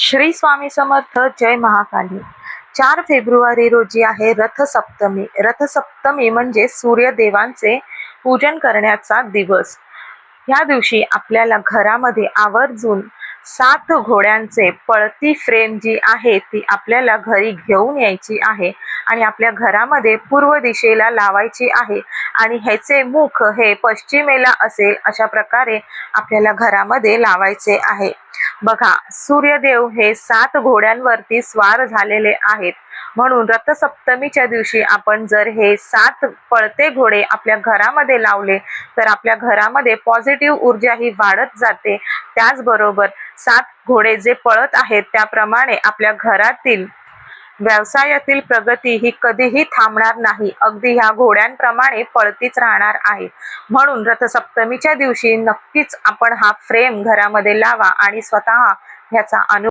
श्री स्वामी समर्थ जय महाकाली. चार फेब्रुवारी रोजी आहे रथसप्तमी. रथसप्तमी म्हणजे सूर्यदेवांचे पूजन करण्याचा दिवस. या दिवशी आपल्याला घरामध्ये आवर्जून सात घोड्यांचे पळती फ्रेम जी आहे ती आपल्याला घरी घेऊन यायची आहे आणि आपल्या घरामध्ये पूर्व दिशेला लावायची आहे आणि ह्याचे मुख हे पश्चिमेला असेल अशा प्रकारे आपल्याला घरामध्ये लावायचे आहे. बघा सूर्यदेव हे सात घोड्यांवरती स्वार झालेले आहेत. म्हणून रथसप्तमीच्या दिवशी आपण जर हे सात पळते घोडे आपल्या घरामध्ये लावले तर आपल्या घरामध्ये पॉझिटिव्ह ऊर्जा ही वाढत जाते. त्याचबरोबर सात घोडे जे पळत आहेत त्याप्रमाणे आपल्या घरातील व्यवसायातील प्रगती ही कधीही थांबणार नाही. अगदी ह्या घोड्यांप्रमाणे पळतीच राहणार आहे. म्हणून रथसप्तमीच्या दिवशी नक्कीच आपण हा फ्रेम घरामध्ये लावा आणि स्वतः ह्याचा अनु